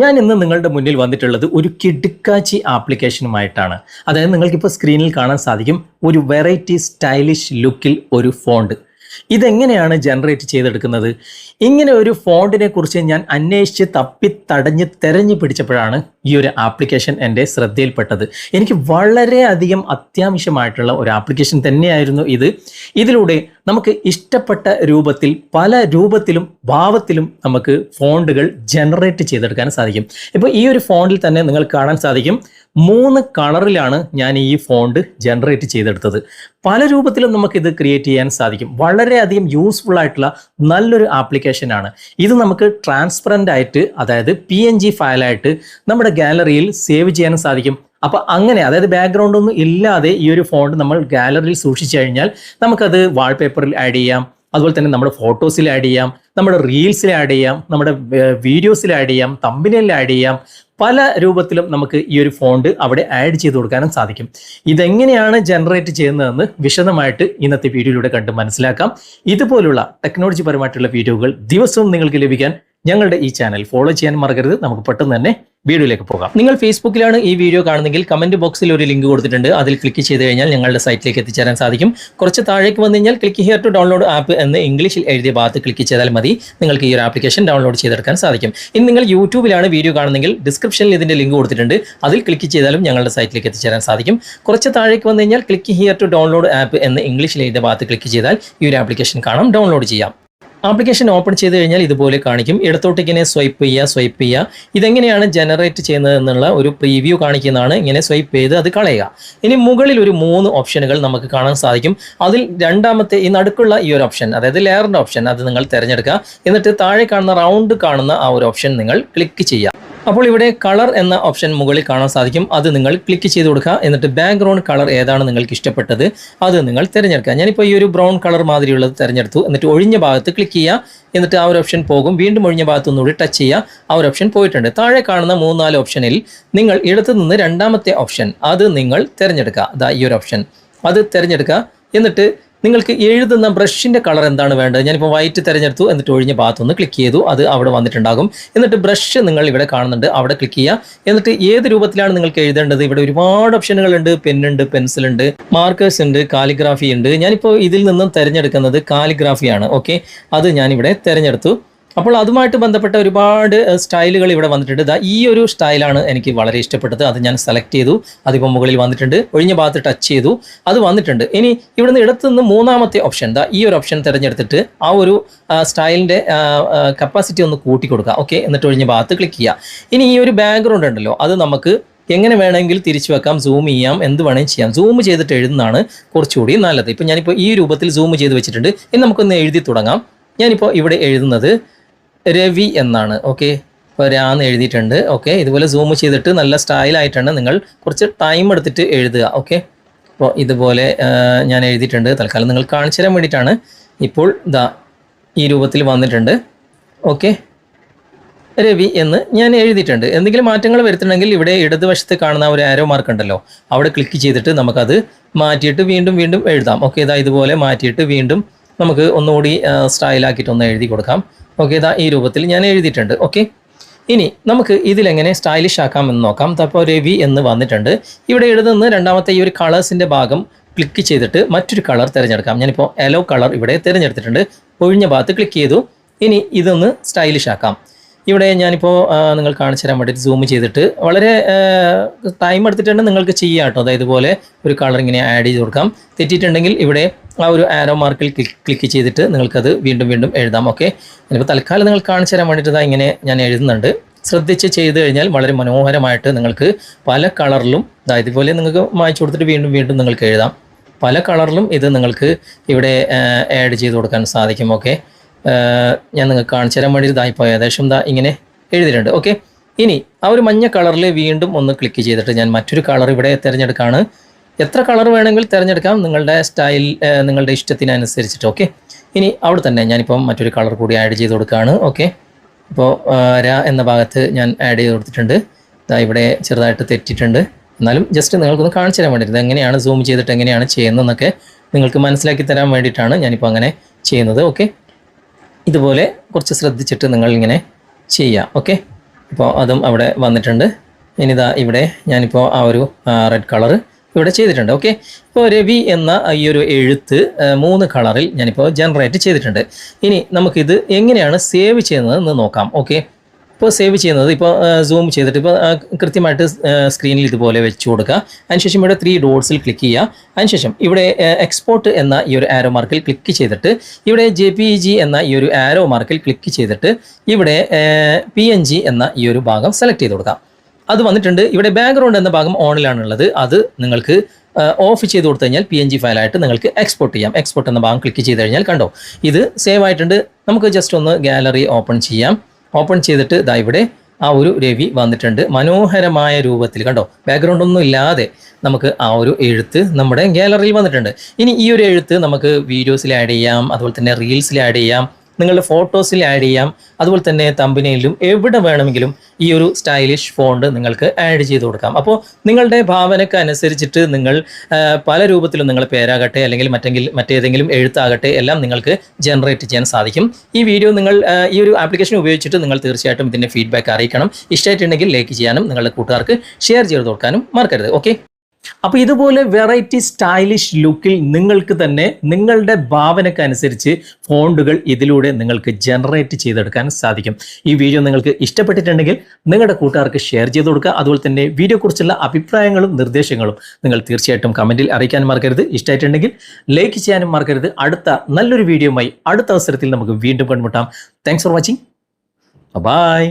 ഞാൻ ഇന്ന് നിങ്ങളുടെ മുന്നിൽ വന്നിട്ടുള്ളത് ഒരു കിടുക്കാച്ചി ആപ്ലിക്കേഷനുമായിട്ടാണ്. അതായത് നിങ്ങൾക്കിപ്പോൾ സ്ക്രീനിൽ കാണാൻ സാധിക്കും ഒരു വെറൈറ്റി സ്റ്റൈലിഷ് ലുക്കിൽ ഒരു ഫോണ്ട്. ഇതെങ്ങനെയാണ് ജനറേറ്റ് ചെയ്തെടുക്കുന്നത്? ഇങ്ങനെ ഒരു ഫോണ്ടിനെ കുറിച്ച് ഞാൻ അന്വേഷിച്ച് തപ്പി തടഞ്ഞ് തെരഞ്ഞു പിടിച്ചപ്പോഴാണ് ഈ ഒരു ആപ്ലിക്കേഷൻ എന്റെ ശ്രദ്ധയിൽപ്പെട്ടത്. എനിക്ക് വളരെയധികം അത്യാവശ്യമായിട്ടുള്ള ഒരു ആപ്ലിക്കേഷൻ തന്നെയായിരുന്നു ഇത്. ഇതിലൂടെ നമുക്ക് ഇഷ്ടപ്പെട്ട രൂപത്തിൽ പല രൂപത്തിലും ഭാവത്തിലും നമുക്ക് ഫോണ്ടുകൾ ജനറേറ്റ് ചെയ്തെടുക്കാൻ സാധിക്കും. ഇപ്പോൾ ഈ ഒരു ഫോണ്ടിൽ തന്നെ നിങ്ങൾ കാണാൻ സാധിക്കും മൂന്ന് കളറിലാണ് ഞാൻ ഈ ഫോണ്ട് ജനറേറ്റ് ചെയ്തെടുത്തത്. പല രൂപത്തിലും നമുക്കിത് ക്രിയേറ്റ് ചെയ്യാൻ സാധിക്കും. വളരെയധികം യൂസ്ഫുൾ ആയിട്ടുള്ള നല്ലൊരു ആപ്ലിക്കേഷനാണ് ഇത് നമുക്ക് ട്രാൻസ്പെറന്റ് ആയിട്ട് അതായത് പി എൻ ജി ഫയലായിട്ട് നമ്മുടെ ഗാലറിയിൽ സേവ് ചെയ്യാൻ സാധിക്കും. അപ്പോൾ അങ്ങനെ അതായത് ബാക്ക്ഗ്രൗണ്ട് ഒന്നും ഇല്ലാതെ ഈ ഒരു ഫോണ്ട് നമ്മൾ ഗാലറിയിൽ സൂക്ഷിച്ചു കഴിഞ്ഞാൽ നമുക്കത് വാൾപേപ്പറിൽ ആഡ് ചെയ്യാം. അതുപോലെ തന്നെ നമ്മുടെ ഫോട്ടോസിൽ ആഡ് ചെയ്യാം. നമ്മുടെ റീൽസിൽ ആഡ് ചെയ്യാം. നമ്മുടെ വീഡിയോസിൽ ആഡ് ചെയ്യാം. തമ്പിനിൽ ആഡ് ചെയ്യാം. പല രൂപത്തിലും നമുക്ക് ഈ ഒരു ഫോണ്ട് അവിടെ ആഡ് ചെയ്ത് കൊടുക്കാനും സാധിക്കും. ഇതെങ്ങനെയാണ് ജനറേറ്റ് ചെയ്യുന്നതെന്ന് വിശദമായിട്ട് ഇന്നത്തെ വീഡിയോയിലൂടെ കണ്ട് മനസ്സിലാക്കാം. ഇതുപോലുള്ള ടെക്നോളജി പരമായിട്ടുള്ള വീഡിയോകൾ ദിവസവും നിങ്ങൾക്ക് ലഭിക്കാൻ ഞങ്ങളുടെ ഈ ചാനൽ ഫോളോ ചെയ്യാൻ മറക്കരുത്. നമുക്ക് പെട്ടെന്ന് തന്നെ വീഡിയോയിലേക്ക് പോകാം. നിങ്ങൾ ഫേസ്ബുക്കിലാണ് ഈ വീഡിയോ കാണുന്നെങ്കിൽ കമന്റ് ബോക്സിൽ ഒരു ലിങ്ക് കൊടുത്തിട്ടുണ്ട്. അതിൽ ക്ലിക്ക് ചെയ്ത് കഴിഞ്ഞാൽ ഞങ്ങളുടെ സൈറ്റിലേക്ക് എത്തിച്ചേരാൻ സാധിക്കും. കുറച്ച് താഴേക്ക് വന്നു കഴിഞ്ഞാൽ click here to download app എന്ന് ഇംഗ്ലീഷിൽ എഴുതിയ ഭാഗത്ത് ക്ലിക്ക് ചെയ്താൽ മതി. നിങ്ങൾക്ക് ഈ ഒരു ആപ്ലിക്കേഷൻ ഡൗൺലോഡ് ചെയ്തെടുക്കാൻ സാധിക്കും. ഇനി നിങ്ങൾ യൂട്യൂബിലാണ് വീഡിയോ കാണുന്നെങ്കിൽ ഡിസ്ക്രിപ്ഷനിൽ ഇതിന്റെ ലിങ്ക് കൊടുത്തിട്ടുണ്ട്. അതിൽ ക്ലിക്ക് ചെയ്താലും ഞങ്ങളുടെ സൈറ്റിലേക്ക് എത്തിച്ചേരാൻ സാധിക്കും. കുറച്ച് താഴേക്ക് വന്നു കഴിഞ്ഞാൽ click here to download app എന്ന് ഇംഗ്ലീഷിൽ എഴുതിയ ഭാഗത്ത് ക്ലിക്ക് ചെയ്താൽ ഈ ഒരു ആപ്ലിക്കേഷൻ കാണാം. ഡൗൺലോഡ് ചെയ്യാം. ആപ്ലിക്കേഷൻ ഓപ്പൺ ചെയ്ത് കഴിഞ്ഞാൽ ഇതുപോലെ കാണിക്കും. ഇടത്തോട്ട് ഇങ്ങനെ സ്വൈപ്പ് ചെയ്യുക സ്വൈപ്പ് ചെയ്യുക. ഇതെങ്ങനെയാണ് ജനറേറ്റ് ചെയ്യുന്നത് എന്നുള്ള ഒരു പ്രീവ്യൂ കാണിക്കുന്നതാണ്. ഇങ്ങനെ സ്വൈപ്പ് ചെയ്ത് അത് കളയുക. ഇനി മുകളിൽ ഒരു മൂന്ന് ഓപ്ഷനുകൾ നമുക്ക് കാണാൻ സാധിക്കും. അതിൽ രണ്ടാമത്തെ ഈ നടുക്കുള്ള ഈ ഒരു ഓപ്ഷൻ അതായത് ലെയറിന്റെ ഓപ്ഷൻ അത് നിങ്ങൾ തിരഞ്ഞെടുക്കുക. എന്നിട്ട് താഴെ കാണുന്ന റൗണ്ട് കാണുന്ന ആ ഒരു ഓപ്ഷൻ നിങ്ങൾ ക്ലിക്ക് ചെയ്യുക. അപ്പോൾ ഇവിടെ കളർ എന്ന ഓപ്ഷൻ മുകളിൽ കാണാൻ സാധിക്കും. അത് നിങ്ങൾ ക്ലിക്ക് ചെയ്ത് കൊടുക്കുക. എന്നിട്ട് ബാക്ക്ഗ്രൗണ്ട് കളർ ഏതാണ് നിങ്ങൾക്ക് ഇഷ്ടപ്പെട്ടത് അത് നിങ്ങൾ തിരഞ്ഞെടുക്കുക. ഞാനിപ്പോൾ ഈ ഒരു ബ്രൗൺ കളർ മാതിരിയുള്ളത് തിരഞ്ഞെടുത്തു. എന്നിട്ട് ഒഴിഞ്ഞ ഭാഗത്ത് ക്ലിക്ക് ചെയ്യുക. എന്നിട്ട് ആ ഒരു ഓപ്ഷൻ പോകും. വീണ്ടും ഒഴിഞ്ഞ ഭാഗത്തു നിന്നുകൂടി ടച്ച് ചെയ്യുക. ആ ഒരു ഓപ്ഷൻ പോയിട്ടുണ്ട്. താഴെ കാണുന്ന മൂന്നാൽ ഓപ്ഷനിൽ നിങ്ങൾ ഇടത്തു നിന്ന് രണ്ടാമത്തെ ഓപ്ഷൻ അത് നിങ്ങൾ തിരഞ്ഞെടുക്കുക. അതാ ഈ ഒരു ഓപ്ഷൻ അത് തിരഞ്ഞെടുക്കുക. എന്നിട്ട് നിങ്ങൾക്ക് എഴുതുന്ന ബ്രഷിന്റെ കളർ എന്താണ് വേണ്ടത്? ഞാനിപ്പോൾ വൈറ്റ് തിരഞ്ഞെടുത്തു എന്നിട്ട് ഒഴിഞ്ഞ ഭാഗത്തൊന്ന് ക്ലിക്ക് ചെയ്തു. അത് അവിടെ വന്നിട്ടുണ്ടാകും. എന്നിട്ട് ബ്രഷ് നിങ്ങൾ ഇവിടെ കാണുന്നുണ്ട്. അവിടെ ക്ലിക്ക് ചെയ്യുക. എന്നിട്ട് ഏത് രൂപത്തിലാണ് നിങ്ങൾക്ക് എഴുതേണ്ടത്? ഇവിടെ ഒരുപാട് ഓപ്ഷനുകളുണ്ട് പെന്നുണ്ട് പെൻസിലുണ്ട് മാർക്കേഴ്സ് ഉണ്ട് കാലിഗ്രാഫി ഉണ്ട് ഞാനിപ്പോൾ ഇതിൽ നിന്നും തിരഞ്ഞെടുക്കുന്നത് കാലിഗ്രാഫിയാണ് ഓക്കെ അത് ഞാനിവിടെ തിരഞ്ഞെടുത്തു. അപ്പോൾ അതുമായിട്ട് ബന്ധപ്പെട്ട ഒരുപാട് സ്റ്റൈലുകൾ ഇവിടെ വന്നിട്ടുണ്ട്. ഇതാ ഈ ഒരു സ്റ്റൈലാണ് എനിക്ക് വളരെ ഇഷ്ടപ്പെട്ടത്. അത് ഞാൻ സെലക്ട് ചെയ്തു. അതിപ്പോൾ മുകളിൽ വന്നിട്ടുണ്ട്. ഒഴിഞ്ഞ ഭാഗത്ത് ടച്ച് ചെയ്തു. അത് വന്നിട്ടുണ്ട്. ഇനി ഇവിടുന്ന് ഇടത്തു നിന്ന് മൂന്നാമത്തെ ഓപ്ഷൻ ദാ ഈ ഒരു ഓപ്ഷൻ തിരഞ്ഞെടുത്തിട്ട് ആ ഒരു സ്റ്റൈലിന്റെ കപ്പാസിറ്റി ഒന്ന് കൂട്ടി കൊടുക്കുക. ഓക്കെ? എന്നിട്ട് ഒഴിഞ്ഞ ഭാഗത്ത് ക്ലിക്ക് ചെയ്യുക. ഇനി ഈ ഒരു ബാക്ക്ഗ്രൗണ്ട് ഉണ്ടല്ലോ. അത് നമുക്ക് എങ്ങനെ വേണമെങ്കിൽ തിരിച്ചു വെക്കാം. സൂം ചെയ്യാം. എന്ത് വേണമെങ്കിലും ചെയ്യാം. സൂം ചെയ്തിട്ട് എഴുതുന്നതാണ് കുറച്ചുകൂടി നല്ലത്. ഇപ്പം ഞാനിപ്പോൾ ഈ രൂപത്തിൽ സൂം ചെയ്ത് വെച്ചിട്ടുണ്ട്. ഇനി നമുക്കൊന്ന് എഴുതി തുടങ്ങാം. ഞാനിപ്പോൾ ഇവിടെ എഴുതുന്നത് രവി എന്നാണ്. ഓക്കെ ഇപ്പോൾ രാന്ന് എഴുതിയിട്ടുണ്ട്. ഓക്കെ ഇതുപോലെ സൂം ചെയ്തിട്ട് നല്ല സ്റ്റൈലായിട്ടാണ് നിങ്ങൾ കുറച്ച് ടൈം എടുത്തിട്ട് എഴുതുക. ഓക്കെ അപ്പോൾ ഇതുപോലെ ഞാൻ എഴുതിയിട്ടുണ്ട്. തൽക്കാലം നിങ്ങൾ കാണിച്ചു തരാൻ വേണ്ടിയിട്ടാണ്. ഇപ്പോൾ ദാ ഈ രൂപത്തിൽ വന്നിട്ടുണ്ട്. ഓക്കെ രവി എന്ന് ഞാൻ എഴുതിയിട്ടുണ്ട്. എന്തെങ്കിലും മാറ്റങ്ങൾ വരുത്തണമെങ്കിൽ ഇവിടെ ഇടതുവശത്ത് കാണുന്ന ഒരു ആരോ മാർക്ക് ഉണ്ടല്ലോ. അവിടെ ക്ലിക്ക് ചെയ്തിട്ട് നമുക്കത് മാറ്റിയിട്ട് വീണ്ടും വീണ്ടും എഴുതാം. ഓക്കെ ഇതാ ഇതുപോലെ മാറ്റിയിട്ട് വീണ്ടും നമുക്ക് ഒന്നുകൂടി സ്റ്റൈലാക്കിയിട്ട് ഒന്ന് എഴുതി കൊടുക്കാം. ഓക്കെ ഇതാ ഈ രൂപത്തിൽ ഞാൻ എഴുതിയിട്ടുണ്ട്. ഓക്കെ ഇനി നമുക്ക് ഇതിലെങ്ങനെ സ്റ്റൈലിഷ് ആക്കാം എന്ന് നോക്കാം അപ്പോൾ രവി എന്ന് വന്നിട്ടുണ്ട്. ഇവിടെ എഴുതുന്ന രണ്ടാമത്തെ ഈ ഒരു കളേഴ്സിന്റെ ഭാഗം ക്ലിക്ക് ചെയ്തിട്ട് മറ്റൊരു കളർ തിരഞ്ഞെടുക്കാം. ഞാനിപ്പോൾ യെല്ലോ കളർ ഇവിടെ തിരഞ്ഞെടുത്തിട്ടുണ്ട്. ഒഴിഞ്ഞ ഭാഗത്ത് ക്ലിക്ക് ചെയ്തു. ഇനി ഇതൊന്ന് സ്റ്റൈലിഷ് ആക്കാം. ഇവിടെ ഞാനിപ്പോൾ നിങ്ങൾ കാണിച്ചു തരാൻ വേണ്ടിയിട്ട് സൂം ചെയ്തിട്ട് വളരെ ടൈം എടുത്തിട്ടുണ്ട് നിങ്ങൾക്ക് ചെയ്യാം കേട്ടോ. അതായത് ഇതുപോലെ ഒരു കളർ ഇങ്ങനെ ആഡ് ചെയ്ത് കൊടുക്കാം. തെറ്റിയിട്ടുണ്ടെങ്കിൽ ഇവിടെ ആ ഒരു ആരോ മാർക്കിൽ ക്ലിക്ക് ചെയ്തിട്ട് നിങ്ങൾക്കത് വീണ്ടും വീണ്ടും എഴുതാം ഓക്കെ ഇനിയിപ്പോൾ തൽക്കാലം നിങ്ങൾ കാണിച്ചു തരാൻ വേണ്ടിയിട്ട് ഇങ്ങനെ ഞാൻ എഴുതുന്നുണ്ട്. ശ്രദ്ധിച്ച് ചെയ്ത് കഴിഞ്ഞാൽ വളരെ മനോഹരമായിട്ട് നിങ്ങൾക്ക് പല കളറിലും അതായത് ഇതുപോലെ നിങ്ങൾക്ക് മായ്ച്ചു കൊടുത്തിട്ട് വീണ്ടും വീണ്ടും നിങ്ങൾക്ക് എഴുതാം. പല കളറിലും ഇത് നിങ്ങൾക്ക് ഇവിടെ ആഡ് ചെയ്ത് കൊടുക്കാൻ സാധിക്കും ഓക്കെ ഞാൻ നിങ്ങൾക്ക് കാണിച്ചു തരാൻ വേണ്ടി ഇതായിപ്പോൾ ഏകദേശം ദാ ഇങ്ങനെ എഴുതിയിട്ടുണ്ട് ഓക്കെ ഇനി ആ ഒരു മഞ്ഞ കളറിൽ വീണ്ടും ഒന്ന് ക്ലിക്ക് ചെയ്തിട്ട് ഞാൻ മറ്റൊരു കളർ ഇവിടെ തിരഞ്ഞെടുക്കുകയാണ് എത്ര കളർ വേണമെങ്കിൽ തിരഞ്ഞെടുക്കാം നിങ്ങളുടെ സ്റ്റൈൽ നിങ്ങളുടെ ഇഷ്ടത്തിനനുസരിച്ചിട്ട് ഓക്കെ ഇനി അവിടെ തന്നെ ഞാനിപ്പം മറ്റൊരു കളർ കൂടി ആഡ് ചെയ്ത് കൊടുക്കുകയാണ് ഓക്കെ ഇപ്പോൾ ര എന്ന ഭാഗത്ത് ഞാൻ ആഡ് ചെയ്ത് കൊടുത്തിട്ടുണ്ട്. ഇതാ ഇവിടെ ചെറുതായിട്ട് തെറ്റിയിട്ടുണ്ട് എന്നാലും ജസ്റ്റ് നിങ്ങൾക്കൊന്ന് കാണിച്ചു തരാൻ വേണ്ടിയിട്ട് എങ്ങനെയാണ് സൂം ചെയ്തിട്ട് എങ്ങനെയാണ് ചെയ്യുന്നതെന്നൊക്കെ നിങ്ങൾക്ക് മനസ്സിലാക്കി തരാൻ വേണ്ടിയിട്ടാണ് ഞാനിപ്പോൾ അങ്ങനെ ചെയ്യുന്നത് ഓക്കെ ഇതുപോലെ കുറച്ച് ശ്രദ്ധിച്ചിട്ട് നിങ്ങൾ ഇങ്ങനെ ചെയ്യാം ഓക്കെ അപ്പോൾ അതും അവിടെ വന്നിട്ടുണ്ട്. ഇനിതാ ഇവിടെ ഞാനിപ്പോൾ ആ ഒരു റെഡ് കളറ് ഇവിടെ ചെയ്തിട്ടുണ്ട് ഓക്കെ ഇപ്പോൾ രവി എന്ന ഈ ഒരു എഴുത്ത് മൂന്ന് കളറിൽ ഞാനിപ്പോൾ ജനറേറ്റ് ചെയ്തിട്ടുണ്ട്. ഇനി നമുക്കിത് എങ്ങനെയാണ് സേവ് ചെയ്യുന്നതെന്ന് നോക്കാം ഓക്കെ ഇപ്പോൾ സേവ് ചെയ്യുന്നത് ഇപ്പോൾ സൂം ചെയ്തിട്ട് ഇപ്പോൾ കൃത്യമായിട്ട് സ്ക്രീനിൽ ഇതുപോലെ വെച്ച് കൊടുക്കുക. അതിനുശേഷം ഇവിടെ ത്രീ ഡോട്ട്സിൽ ക്ലിക്ക് ചെയ്യുക. അതിനുശേഷം ഇവിടെ എക്സ്പോർട്ട് എന്ന ഈ ഒരു ആരോ മാർക്കിൽ ക്ലിക്ക് ചെയ്തിട്ട് ഇവിടെ ജെ പി ജി എന്ന ഈ ഒരു ആരോ മാർക്കിൽ ക്ലിക്ക് ചെയ്തിട്ട് ഇവിടെ പി എൻ ജി എന്ന ഈ ഒരു ഭാഗം സെലക്ട് ചെയ്ത് കൊടുക്കാം. അത് വന്നിട്ടുണ്ട്. ഇവിടെ ബാക്ക്ഗ്രൗണ്ട് എന്ന ഭാഗം ഓണിലാണുള്ളത് അത് നിങ്ങൾക്ക് ഓഫ് ചെയ്ത് കൊടുത്തു കഴിഞ്ഞാൽ പി എൻ ജി ഫയലായിട്ട് നിങ്ങൾക്ക് എക്സ്പോർട്ട് ചെയ്യാം. എക്സ്പോർട്ട് എന്ന ഭാഗം ക്ലിക്ക് ചെയ്ത് കഴിഞ്ഞാൽ കണ്ടോ? ഇത് സേവ് ആയിട്ടുണ്ട്. നമുക്ക് ജസ്റ്റ് ഒന്ന് ഗാലറി ഓപ്പൺ ചെയ്യാം. ഓപ്പൺ ചെയ്തിട്ട് ഇതാ ഇവിടെ ആ ഒരു രവി വന്നിട്ടുണ്ട്. മനോഹരമായ രൂപത്തിൽ കണ്ടോ? ബാക്ക്ഗ്രൗണ്ട് ഒന്നും ഇല്ലാതെ നമുക്ക് ആ ഒരു എഴുത്ത് നമ്മുടെ ഗാലറിയിൽ വന്നിട്ടുണ്ട്. ഇനി ഈ ഒരു എഴുത്ത് നമുക്ക് വീഡിയോസിൽ ആഡ് ചെയ്യാം. അതുപോലെ തന്നെ റീൽസിൽ ആഡ് ചെയ്യാം. നിങ്ങളുടെ ഫോട്ടോസിൽ ആഡ് ചെയ്യാം. അതുപോലെ തന്നെ തമ്പനയിലും എവിടെ വേണമെങ്കിലും ഈ ഒരു സ്റ്റൈലിഷ് ഫോണ്ട് നിങ്ങൾക്ക് ആഡ് ചെയ്ത് കൊടുക്കാം. അപ്പോൾ നിങ്ങളുടെ ഭാവനയ്ക്ക് അനുസരിച്ചിട്ട് നിങ്ങൾ പല രൂപത്തിലും നിങ്ങളുടെ പേരാകട്ടെ അല്ലെങ്കിൽ മറ്റെങ്കിൽ മറ്റേതെങ്കിലും എഴുത്താകട്ടെ എല്ലാം നിങ്ങൾക്ക് ജനറേറ്റ് ചെയ്യാൻ സാധിക്കും. ഈ വീഡിയോ നിങ്ങൾ ഈ ഒരു ആപ്ലിക്കേഷൻ ഉപയോഗിച്ചിട്ട് നിങ്ങൾ തീർച്ചയായിട്ടും ഇതിന്റെ ഫീഡ്ബാക്ക് അറിയിക്കണം. ഇഷ്ടമായിട്ടുണ്ടെങ്കിൽ ലൈക്ക് ചെയ്യാനും നിങ്ങളുടെ കൂട്ടുകാർക്ക് ഷെയർ ചെയ്ത് കൊടുക്കാനും മറക്കരുത്. ഓക്കെ അപ്പോൾ ഇതുപോലെ വെറൈറ്റി സ്റ്റൈലിഷ് ലുക്കിൽ നിങ്ങൾക്ക് തന്നെ നിങ്ങളുടെ ഭാവനയ്ക്ക് അനുസരിച്ച് ഫോണ്ടുകൾ ഇതിലൂടെ നിങ്ങൾക്ക് ജനറേറ്റ് ചെയ്തെടുക്കാൻ സാധിക്കും. ഈ വീഡിയോ നിങ്ങൾക്ക് ഇഷ്ടപ്പെട്ടിട്ടുണ്ടെങ്കിൽ നിങ്ങളുടെ കൂട്ടുകാർക്ക് ഷെയർ ചെയ്ത് കൊടുക്കുക. അതുപോലെ തന്നെ വീഡിയോക്കുറിച്ചുള്ള അഭിപ്രായങ്ങളും നിർദ്ദേശങ്ങളും നിങ്ങൾ തീർച്ചയായിട്ടും കമന്റിൽ അറിയിക്കാൻ മറക്കരുത്. ഇഷ്ടമായിട്ടുണ്ടെങ്കിൽ ലൈക്ക് ചെയ്യാനും മറക്കരുത്. അടുത്ത നല്ലൊരു വീഡിയോയുമായി അടുത്ത അവസരത്തിൽ നമുക്ക് വീണ്ടും കണ്ടുമുട്ടാം. Thanks for watching bye